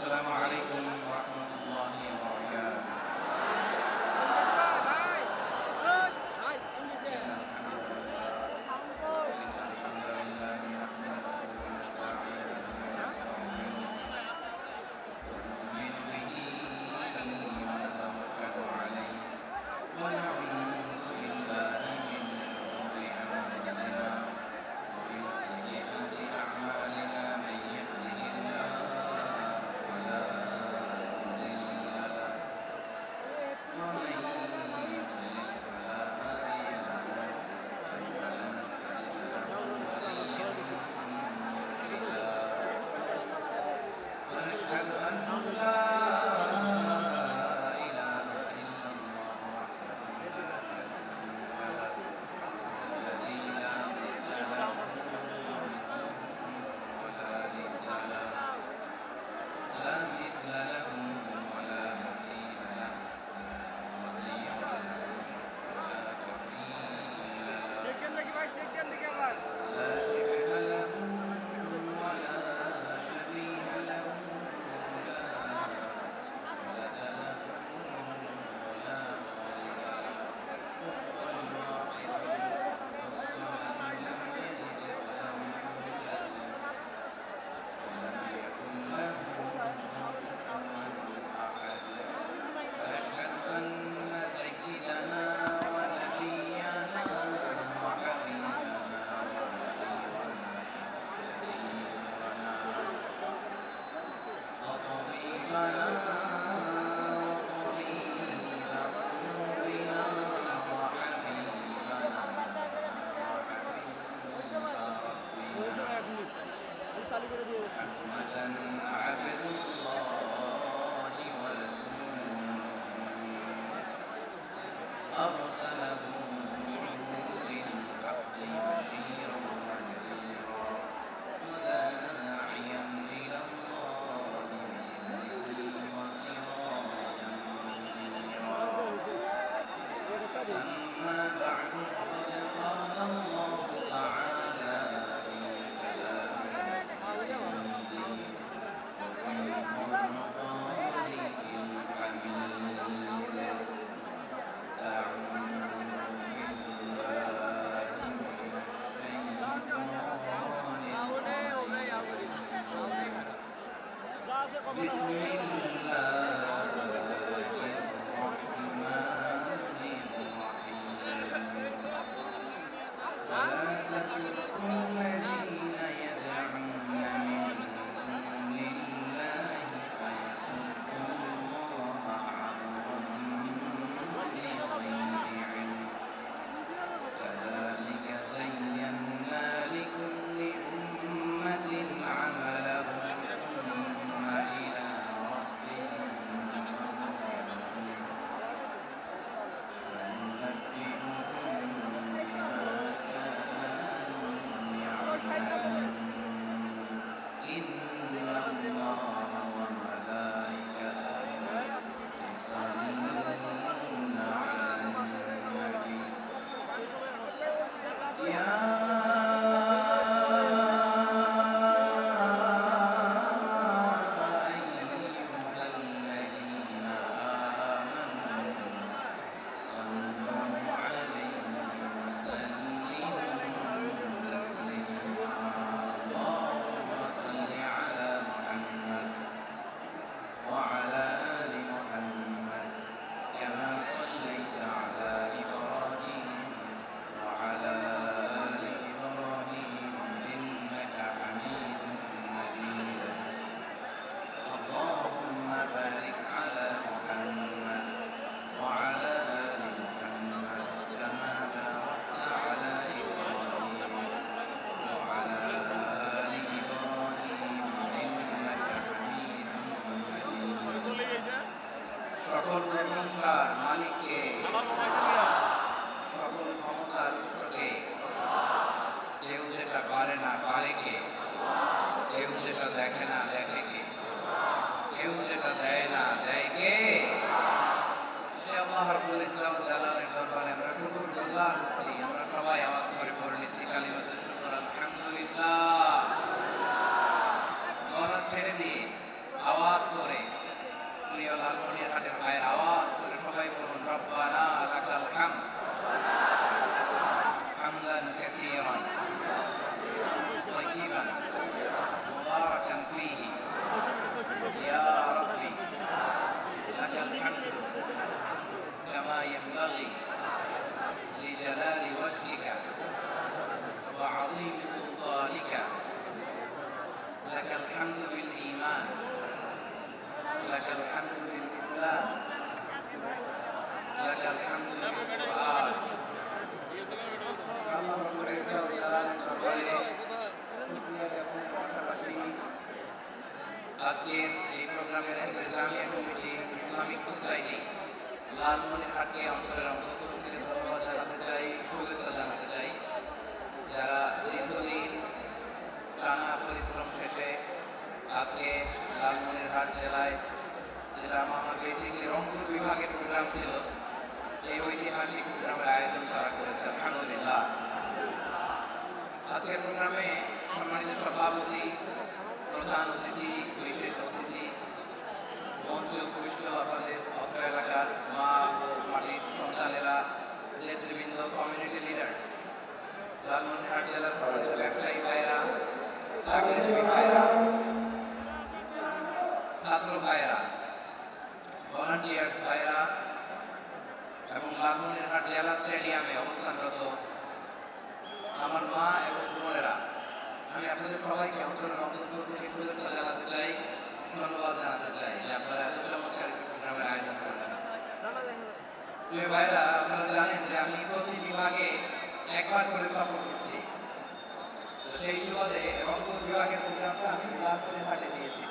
السلام عليكم. আজকের এই প্রোগ্রামের ইসলামিয়া কমিটি ইসলামিক সোসাইটি লালমনিরহাটকে অন্তরের অন্তর্ভুক্ত ধন্যবাদ জানাতে চাই, শুভেচ্ছা জানাতে চাই। যারা দীর্ঘদিন টানা পরিশ্রম শেষে আজকে লালমনিরহাট জেলায় যেটা আমার বেসিকলি রংপুর বিভাগের প্রোগ্রাম ছিল, এই ঐতিহাসিক প্রোগ্রামের আয়োজন করা করেছে। আলহামদুলিল্লাহ। আজকের প্রোগ্রামে সম্মানিত সভাপতি, প্রধান অতিথি মঞ্চ পুষ্ট আপনাদের অত্র এলাকার মা ও মাটির সন্তানেরা, নেতৃবৃন্দ কমিউনিটি লিডার্স লালমনিরহাট জেলার ব্যবসায়ী ভাইরা চাকরিজীবী ভাইরা ছাত্র ভাইরা ভলান্টিয়ার্স ভাইরা এবং লালমনিরহাট জেলা স্টেডিয়ামে অবস্থানরত আমার মা এবং বোনেরা আমি আপনাদের সবাইকে অন্তরের অন্তঃস্থল থেকে শুভেচ্ছা জানাতে চাই ধন্যবাদ জানাতে চাই যে আপনারা এত চমৎকার একটি প্রোগ্রামের আয়োজন করেছেন প্রিয় ভাইরা আপনারা জানেন যে আমি প্রতি বিভাগে একবার করে সফর করছি তো সেই সুবাদে রংপুর বিভাগের প্রোগ্রামটা আমি লালমনিরহাটে দিয়েছি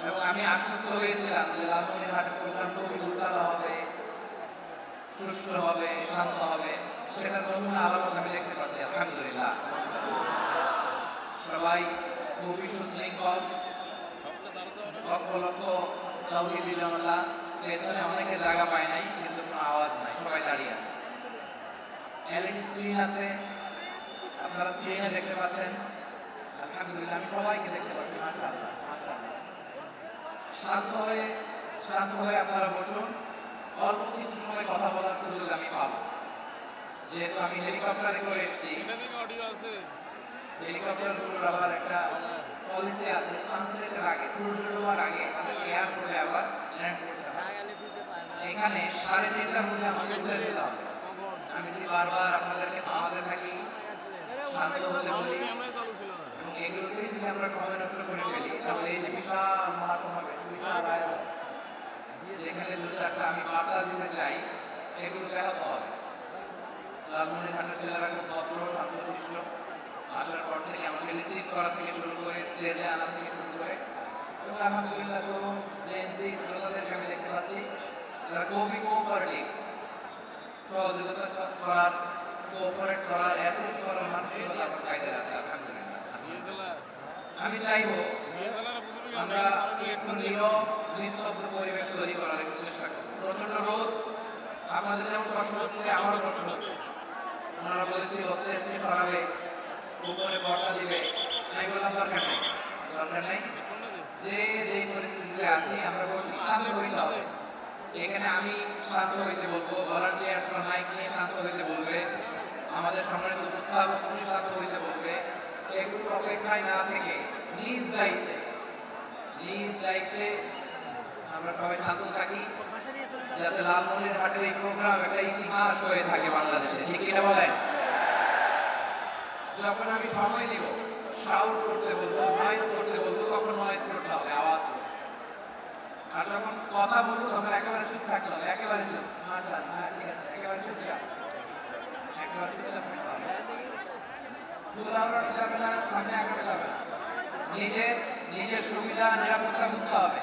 এবং আমি আশ্বস্ত হয়েছিলাম যে লালমনিরহাটের প্রোগ্রাম খুবই উৎসাহ হবে সুষ্ঠু হবে, শান্ত হবে। সেটা নমুনা আলামত আমি দেখতে পাচ্ছি, আলহামদুলিল্লাহ। সবাই খুবই সুশৃঙ্খল। লক্ষ লক্ষ তৌহিদি জনতা পেছনে অনেকে জায়গা পায় নাই, কিন্তু কোনো আওয়াজ নাই, সবাই দাঁড়িয়ে আছে। এলইডি স্ক্রিন আছে, আপনারা স্ক্রিনে দেখতে পাচ্ছেন। আলহামদুলিল্লাহ, আমি সবাইকে দেখতে পাচ্ছি, মাশাআল্লাহ। শান্ত হয়ে শান্ত হয়ে আপনারা বসুন। অল্প কিছু সময় কথা বলার সুযোগ আমি পাবো। যেহেতু আমি হেলিকপ্টারে করে এসেছি। হেলিকপ্টারগুলোর আবার একটা পলিসি আছে সানসেটের আগে সূর্য ডোবার আগে আমাকে এয়ারপোর্টে আবার ল্যান্ড করতে এখানে সাড়ে তিনটার মধ্যে আমাকে উঠে যেতে হবে। আমি যদি বারবার আপনাদেরকে থামাতে থাকি শান্ত হতে বলি এবং এগুলোতেই যদি আমরা সময় নষ্ট করে ফেলি, তাহলে এই যে বিশাল মহাসমাবেশ বিশাল যেখানে দু চারটা, আমি বার্তা দিতে চাই, এগুলো ব্যাহত হবে। লালমনিরহাটের ছেলেরা খুব ভদ্র, শান্তশিষ্ট। আসার পর থেকে আমাকে রিসিভ করা থেকে শুরু করে স্টেজে আনা থেকে শুরু করে। এবং আলহামদুলিল্লাহ তরুণ জেন জি শ্রোতাদেরকে আমি দেখতে পাচ্ছি তারা খুবই কোঅপারেটিভ সহযোগিতা করার কোঅপারেট করার অ্যাসিস্ট করার মানসিকতা আমার কায়দায় আছে, আলহামদুলিল্লাহ। আমি চাইব আমরা একটু নিস্তব্ধ পরিবেশ তৈরি করার একটু চেষ্টা করব। রোদ আপনাদের যেমন কষ্ট হচ্ছে আমারও কষ্ট হচ্ছে। ওনারা বলেছি বসে এসে সরাবে উপরে বর্ষা দিবে। আমি বললাম দরকার নেই দরকার নেই। যে যে পরিস্থিতিতে আছি আমরা বসে শান্ত হইতে হবে। এখানে আমি শান্ত হইতে বলব ভলান্টিয়ার্স মাইক নিয়ে শান্ত হইতে বলবে আমাদের সম্মানিত উপস্থাপক উনি শান্ত হইতে বলবে এগুলো অপেক্ষায় না থেকে দায়িত্বে নিজ দায়িত্বে আমরা সবাই শান্ত থাকি। যাতে লালমনিরহাটের এই প্রোগ্রাম একটা ইতিহাস হয়ে থাকে বাংলাদেশে। ঠিক কিনা বলেন? যখন আমি সময় দিব শাউট করতে বলব নয়েজ করতে বলব, তখন নয়েজ করতে হবে, আওয়াজ। আর যখন কথা বলব, তখন একেবারে চুপ থাকতে হবে, একেবারে চুপ। হ্যাঁ ঠিক আছে, একেবারে চুপ একেবারে চুপ সামনে আগানো যাবে না। নিজের নিজের সুবিধা, নিরাপত্তা বুঝতে হবে।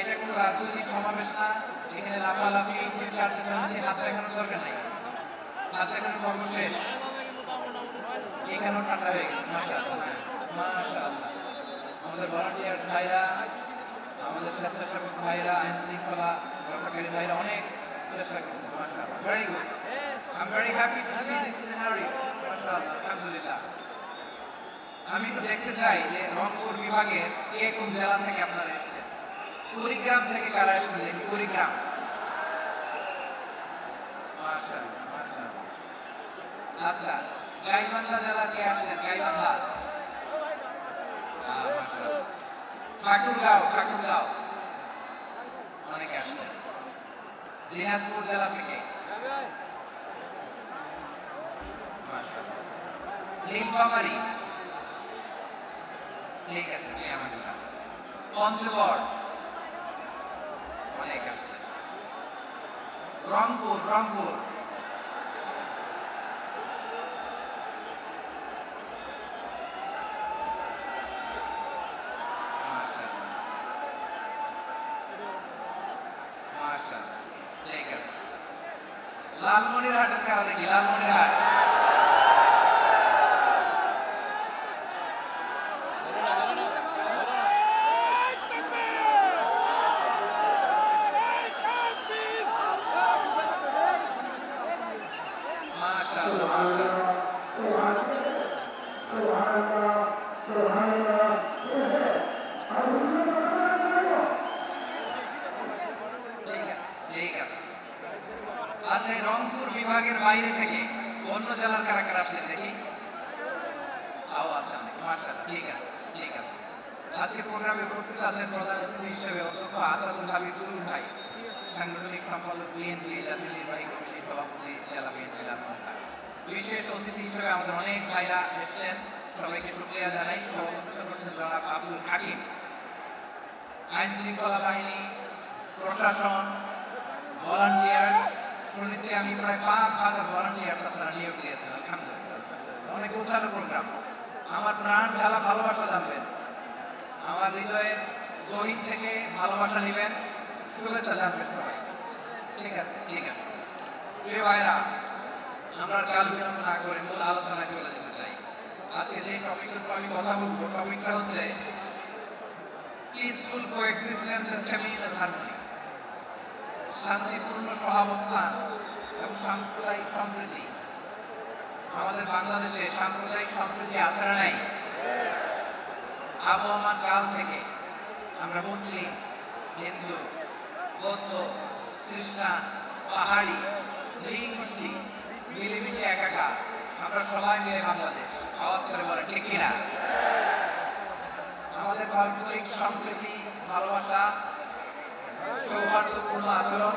এটা কোনো রাজনৈতিক সমাবেশ না। এখানে লাফালাফি চিৎকার চেঁচামেচি হাত দেখানোর দরকার নেই। হাত দেখানোর কর্ম শেষ। এখানেও ঠান্ডা হয়ে গেছে। মাশাআল্লাহ মাশাআল্লাহ। আমাদের ভলান্টিয়ার ভাইরা, আমাদের স্বেচ্ছাসেবক ভাইরা, আইন শৃঙ্খলা রক্ষাকারী ভাইরা অনেক চেষ্টা করছে মাশাআল্লাহ। Very good I am very happy to see this scenario মাশাআল্লাহ, আলহামদুলিল্লাহ। আমি একটু দেখতে চাই যে রংপুর বিভাগের কে কোন জেলা থেকে আপনারা এসেছেন? কুড়িগ্রাম থেকে কারা এসেছেন? দেখি কুড়িগ্রাম। আচ্ছা গাইবান্ধা জেলা কে আসছেন? গাইবান্ধা। ঠাকুরগাঁও ঠাকুরগাঁও অনেকে আসছেন। দিনাজপুর জেলা থেকে। নীলফামারী। ঠিক আছে পঞ্চগড়। অনেক আসছে রংপুর রংপুর। আছে। লালমনিরহাটের কারা দেখি লালমনিরহাট মাশাআল্লাহ মাশাআল্লাহ ঠিক আছে ঠিক আছে আচ্ছা এই রংপুর বিভাগের বাইরে থেকে অন্য জেলার কারা কারা আসছেন দেখি আও আচ্ছা মাশাআল্লাহ ঠিক আছে ঠিক আছে। আজকে প্রোগ্রামে উপস্থিত আছেন প্রধান অতিথি হিসেবে অধ্যক্ষ আসাদুল হাবিব তুরুন ভাই, সাংগঠনিক সম্পাদক বিএনপি জাতীয় নির্বাহী কমিটির সভাপতি জেলা বিএনপি বিশেষ অতিথি হিসেবে আমাদের অনেক ভাইরা এসেছেন, সবাইকে শুক্রিয়া জানাই। সভাপতিত্ব করছেন জনাব আব্দুল হাকিম। আইন শৃঙ্খলা বাহিনী, প্রশাসন, ভলান্টিয়ার্স, শুনেছি আমি প্রায় পাঁচ হাজার ভলান্টিয়ার্স আপনারা নিয়োগ দিয়েছেন অনেক উৎসাহ প্রোগ্রাম। আমার প্রাণ ঢালা ভালোবাসা জানবেন। আমার হৃদয়ের গহীন থেকে ভালোবাসা নেবেন। শুভেচ্ছা জানবেন সবাই। ঠিক আছে ঠিক আছে। আমরা কাল না করে মূল আলোচনায় চলে যেতে চাই। আজকে টপিকের আমি কথা বলব টপিকটা হচ্ছে শান্তিপূর্ণ সহাবস্থান এবং সাম্প্রদায়িক সম্প্রীতি। আমাদের বাংলাদেশে সাম্প্রদায়িক সম্প্রীতি আছে নাই। আবহমান কাল থেকে আমরা মুসলিম, হিন্দু, বৌদ্ধ, খ্রিস্টান, পাহাড়ি নৃগোষ্ঠী মিলেমিশে একাকার। আমরা সবাই মিলে বাংলাদেশ। আওয়াজ করে বলে ঠিক কিনা? আমাদের পারস্পরিক সম্প্রীতি, ভালোবাসা, সৌহার্দ্যপূর্ণ আচরণ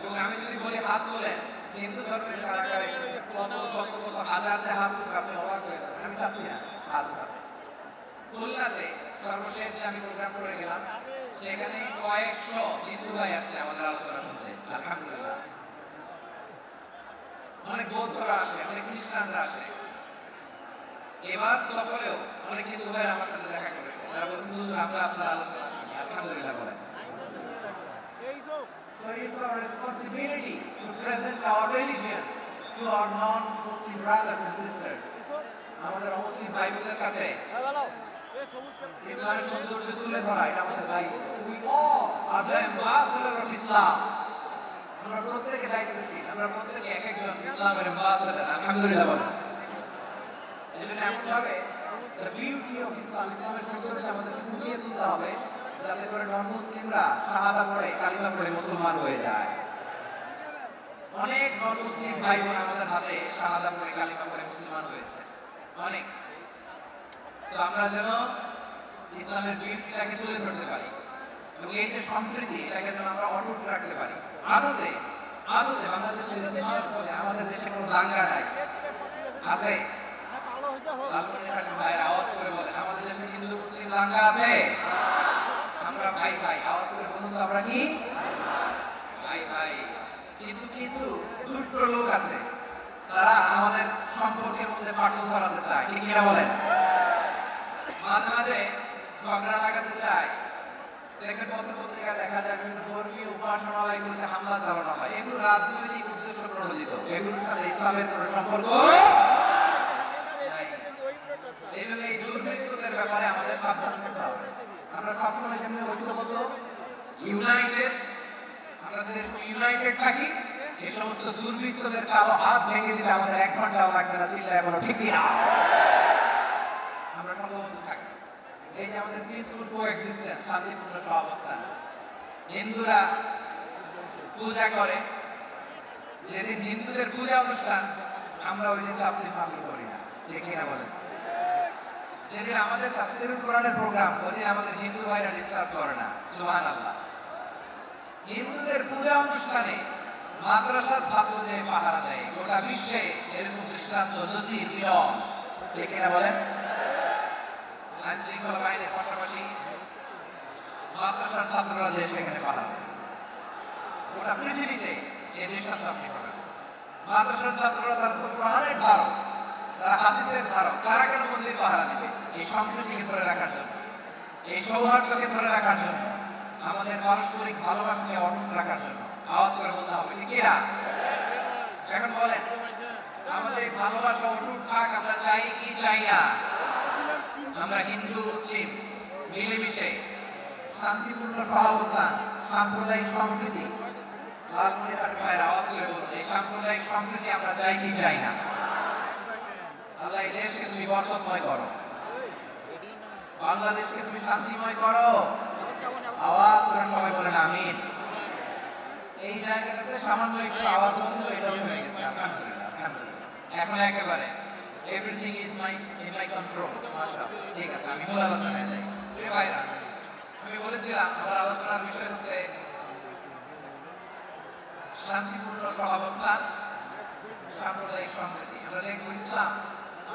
এবং আমি যদি বলি হাত হিন্দু ধর্মের কত শত কত হাজার হাত আপনি অবাক হয়ে যাবেন। আমি চাচ্ছি না হাত খুলনাতে সর্বশেষ আমি প্রোগ্রাম করে গেলাম। সেখানে কয়েকশো হিন্দু ভাই আসছে আমাদের আলোচনা শুনতে। আলহামদুলিল্লাহ। অনেক বৌদ্ধরা আসে, অনেক খ্রিস্টানরা আসে। এবার সফরেও অনেক হিন্দু ভাই আমার সাথে দেখা করেছে। আমরা আপনার আলোচনা শুনি। আলহামদুলিল্লাহ বলেন। So it's our responsibility to present our religion to our non-Muslim brothers and sisters. আমাদের অমুসলিম ভাই বোনদের কাছে ইসলামের সৌন্দর্য তুলে ধরা এটা আমাদের দায়িত্ব we all are the ambassador of Islam আমরা প্রত্যেকে দায়িত্বশীল আমরা প্রত্যেকে এক একজন ইসলামের অ্যাম্বাসেডর আলহামদুলিল্লাহ বলেন এজন্য এমন ভাবে the beauty of ইসলাম ইসলামের সৌন্দর্য আমাদেরকে ফুটিয়ে তুলতে হবে যাতে করে নন মুসলিমরা শাহাদা পড়ে কালিমা পড়ে মুসলমান হয়ে যায়। অনেক নন মুসলিম ভাই বোন আমাদের হাতে শাহাদা পড়ে কালিমা পড়ে মুসলমান হয়েছে। অনেক। আমরা যেন ইসলামের বিউটিটাকে তুলে ধরতে পারি এবং এই সম্প্রীতি, এটাকে যেন আমরা অটুট রাখতে পারি। আদতে আদতে বাংলাদেশের ইতিহাস বলে আমাদের দেশে কোনো দাঙ্গা নাই। আছে? লালমনিরহাটের ভাইয়ের, আওয়াজ করে বলে আমাদের দেশে হিন্দু, মুসলিম দাঙ্গা আছে? ভাই ভাই, আওয়াজ আমরা কি? ভাই ভাই কিছু তারা আমাদের সম্পর্কের মধ্যে ফাটল ধরাতে মাঝে মাঝে ঝগড়া লাগাতে চায়। দেখবেন পত্র পত্রিকা দেখা যায় ধর্মীয় উপাসনালয়গুলিতে হামলা চালানো হয়। এগুলো রাজনৈতিক উদ্দেশ্য প্রণোদিত। এগুলোর ইসলামের সম্পর্ক এই এই দুর্বৃত্তদের ব্যাপারে আমাদের সাবধান থাকতে হবে। আমরা সবসময় যেমন ঐক্যবদ্ধ। ইউনাইটেড আমাদের ইউনাইটেড থাকি। এই সমস্ত দুর্বৃত্তদের কালো হাত ভেঙে দিলে আমাদের এক ঘন্টাও লাগবে না, চিল্লায় বলো, ঠিক কিনা? আমরা সংঘবদ্ধ থাকি। এই যে আমাদের পিসফুল কোএক্সিস্টেন্স শান্তিপূর্ণ সহাবস্থান। হিন্দুরা পূজা করে। যেদিন হিন্দুদের পূজা অনুষ্ঠান, আমরা ওই দিন তাফসির পালন করি না। ঠিক কিনা বলেন? যেদিন আমাদের তাফসিরুল কোরআনের প্রোগ্রাম ওই আমাদের হিন্দু ভাইরা ডিস্টার্ব করে না, সুবহানাল্লাহ। হিন্দুদের পূজা অনুষ্ঠানে মাদ্রাসার ছাত্র যে পাহারা দেয়, গোটা বিশ্বে এরকম দৃষ্টান্ত নজির বিরল ঠিক কিনা বলেন? আইন শৃঙ্খলা বাহিনীর পাশাপাশি মাদ্রাসার ছাত্ররা যে সেখানে পাহারা দেয়। গোটা পৃথিবীতে এই দৃষ্টান্ত আপনি পাবেন। মাদ্রাসার ছাত্ররা তারা খুব প্রহারের তারা হাদিসের ধারক তারা কেন মন্দির পাহারা এই সম্প্রীতিকে ধরে রাখার জন্য, এই সৌহার্দ্যকে ধরে রাখার জন্য, আমাদের পারস্পরিক ভালোবাসাকে অটুট রাখার জন্য। আওয়াজ করে বলতে হবে, ঠিক কিনা এখন বলেন, আমাদের ভালোবাসা অটুট থাক, আমরা চাই কি চাই না? আমরা হিন্দু, মুসলিম, মিলেমিশে শান্তিপূর্ণ সহাবস্থান, সাম্প্রদায়িক সম্প্রীতি লালমনিরহাটের আওয়াজ করে বলুন, এই সাম্প্রদায়িক সম্প্রীতি আমরা চাই কি চাই না? আল্লাহ এই দেশকে তুমি বরকতময় করো। বাংলাদেশকে তুমি শান্তিময় করো। আওয়াজ করে সবাই বলেন আমিন। এই জায়গাটাতে সামান্য একটু আওয়াজ হচ্ছিল এটাও হয়ে গেছে, আলহামদুলিল্লাহ এখন একেবারে everything is my in my control ঠিক আছে, আমি মূল আলোচনায় যাই। প্রিয় ভাইরা আমি বলেছিলাম, আমার আলোচনার বিষয় হচ্ছে শান্তিপূর্ণ সহাবস্থান, সাম্প্রদায়িক সম্প্রীতি আমরা দেখব ইসলাম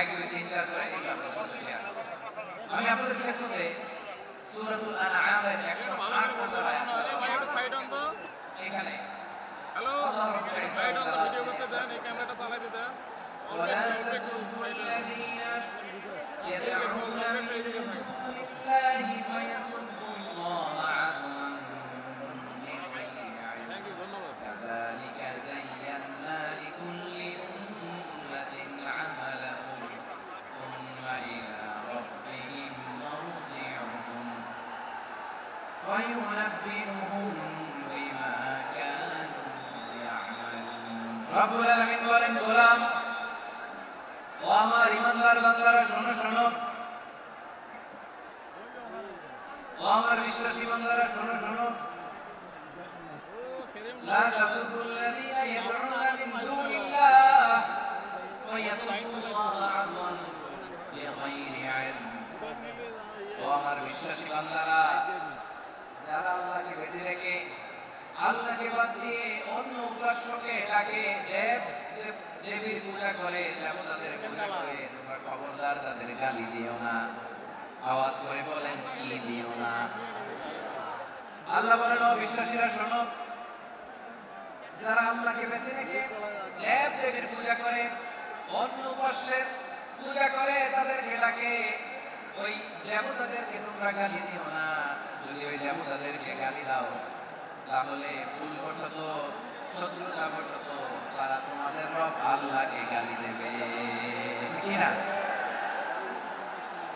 এক দুই তিন চার করে এই ব্যাপারে share করব। আমি আপনাদের ক্ষেত্রে সূরাতুল আনআমের 108 নম্বর আয়াত সাইড অন তো এখানে হ্যালো আল্লাহ রাব্বুল ইজ্জত সাইড অন তো বলেন, ভিডিও করতে দেন এই ক্যামেরাটা চালাই দিতে ولا تسبوا الذين يدعون من دون الله فيسبوا الله يعملون رب العالمين বলেন গোলাম ও আমার ইমানদার বান্দারা শোনো শোনো ও আমার বিশ্বাসী বান্দারা শোনো শোনো لا تسبوا الذين يدعون من دون الله فيسبوا الله عدوا بغير علم ও আমার বিশ্বাসী বান্দারা যারা আল্লাহকে বেঁধে রেখে আল্লাহকে বাদ দিয়ে অন্য উপাস্যকে ডাকে দেব, দেব- দেবীর পূজা করে দেবতাদের খবরদার, তাদের গালি দিও না। আওয়াজ করে বলেন, কি দিও না? আল্লাহ বলেন, ও বিশ্বাসীরা, শোনো। যারা আল্লাহকে বেঁচে রেখে দেব, দেবীর পূজা করে, অন্য উপাস্যের পূজা করে, তাদেরকে ডাকে, ওই দেবতাদেরকে তোমরা গালি দিও না। যদি ওই দেবতাদেরকে গালি দাও তাহলে ভুলবশত শত্রুতা বশত তারা তোমাদের রব আল্লাহকে গালি দেবে। কিনা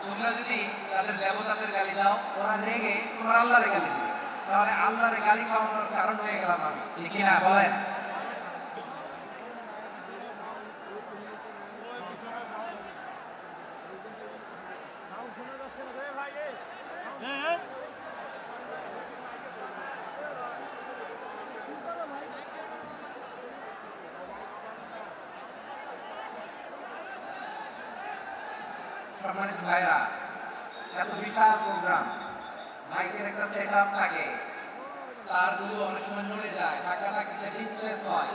তোমরা যদি তাদের দেবতাদের গালি দাও, ওরা রেগে তোমরা আল্লাহরে গালি দেবে। তাহলে আল্লাহরে গালি খাওয়ানোর কারণ হয়ে গেলাম আমি। কিনা বলেন। সম্মানিত ভাইরা, এত বিশাল প্রোগ্রাম। মাইকের একটা সেট আপ থাকে তারগুলো অনেক সময় নড়ে যায়, টাকাটা কিন্তু ডিসপ্লেস হয়